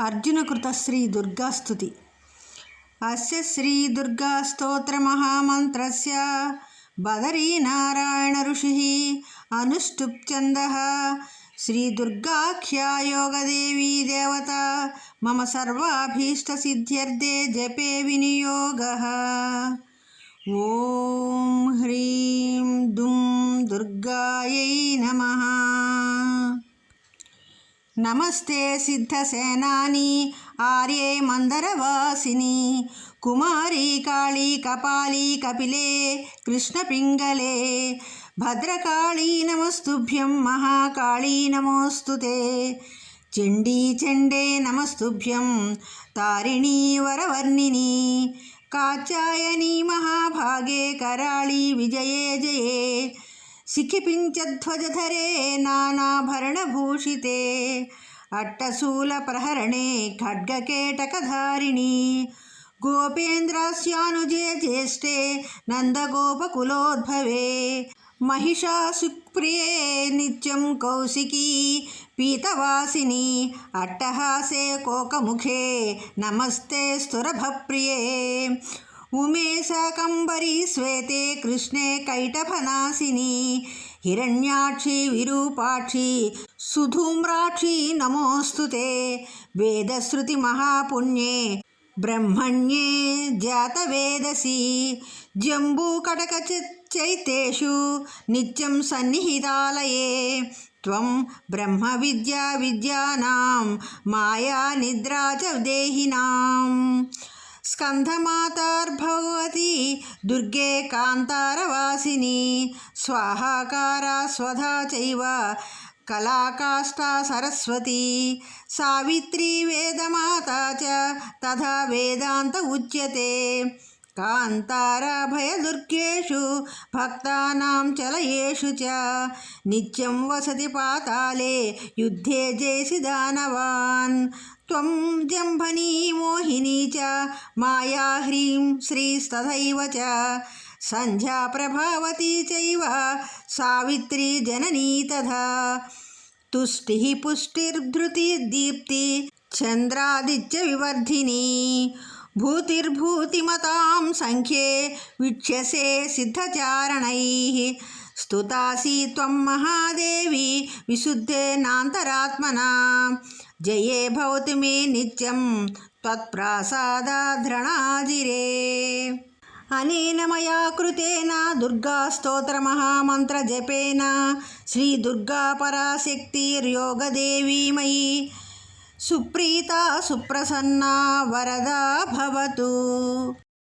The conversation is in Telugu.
అర్జునకృత శ్రీ దుర్గాస్తుతి. అస్య శ్రీ దుర్గాస్తోత్రమహామంత్రస్య బదరీనారాయణ ఋషి అనుష్టుప్ఛందः శ్రీదుర్గాఖ్యాయోగదేవీ దేవత. మమ సర్వాభీష్ట సిద్ధ్యర్థే జపే వినియోగ. ఓం హ్రీం దుం దుర్గాయై నమః. నమస్తే సిద్ధసేనాని ఆర్యే మందరవాసిని. కుమారి కాళీ కపాలి కపిలే కృష్ణపింగళే భద్రకాళీ నమస్తుభ్యం మహాకాళీ నమోస్తుతే. చండీ చండే నమస్తుభ్యం తారిణీ వరవర్ణిని. కాచాయని మహాభాగే కరాళీ విజయే జయే. शिखिपिञ्चध्वजधरे नानाभरणभूषिते अट्टशूलप्रहरणे खड्गकेटकधारिणी गोपेन्द्रस्यानुजे ज्येष्ठे नन्दगोपकुलोद्भवे महिषासुप्रिये नित्यं कौशिकी पीतवासिनी अट्टहासे कोकमुखे नमस्ते स्तुरभप्रिये ఉమేశాకంబరీ శ్వేతే కృష్ణే కైటభనాశిని హిరణ్యాక్షి విరూపాక్షి సుధూమ్రాక్షి నమోస్తుతే వేదశ్రుతి మహాపుణ్యే బ్రహ్మణ్యే జాతవేదసి. జంబూకటక చైతేషు నిత్యం సన్నిహితాలయే. త్వం బ్రహ్మ విద్యా విద్యానాం మాయా నిద్రా చ దేహినాం. స్కంధమాతార్భవతి దుర్గే కాంతారవాసిని స్వాహాకార స్వధా చైవ కళాకాష్టా సరస్వతి సావిత్రి వేదమాత తథా వేదాంత ఉచ్యతే. कान्ताराभयदुर्गेषु भक्तानां चलयेषु च नित्यं वसति पाताले युद्धे जयसि दानवान्। त्वं मोहिनी च माया ह्रीं श्रीस्तथैव च सन्ध्या प्रभावती चैव सावित्री जननी तथा। तुष्टिः पुष्टिर्धृतिर्दीप्ति चन्द्रादित्यविवर्धिनी। భూతిర్భూతిమతాం సంఖ్యే విక్ష్యసే సిద్ధచారణై స్తుతాసి త్వం మహాదేవి విశుద్ధే నాంతరాత్మనా జయే భవతి మే నిత్యం త్వత్ప్రాసాదాధృణాజిరే అనేన మయా కృతేన దుర్గా స్తోత్ర మహామంత్ర జపేన శ్రీ దుర్గాస్తోత్రమహామంత్రజపేన శ్రీదుర్గాపరాశక్తిర్యోగదేవీమయీ సుప్రీత సుప్రసన్న వరద భవతు.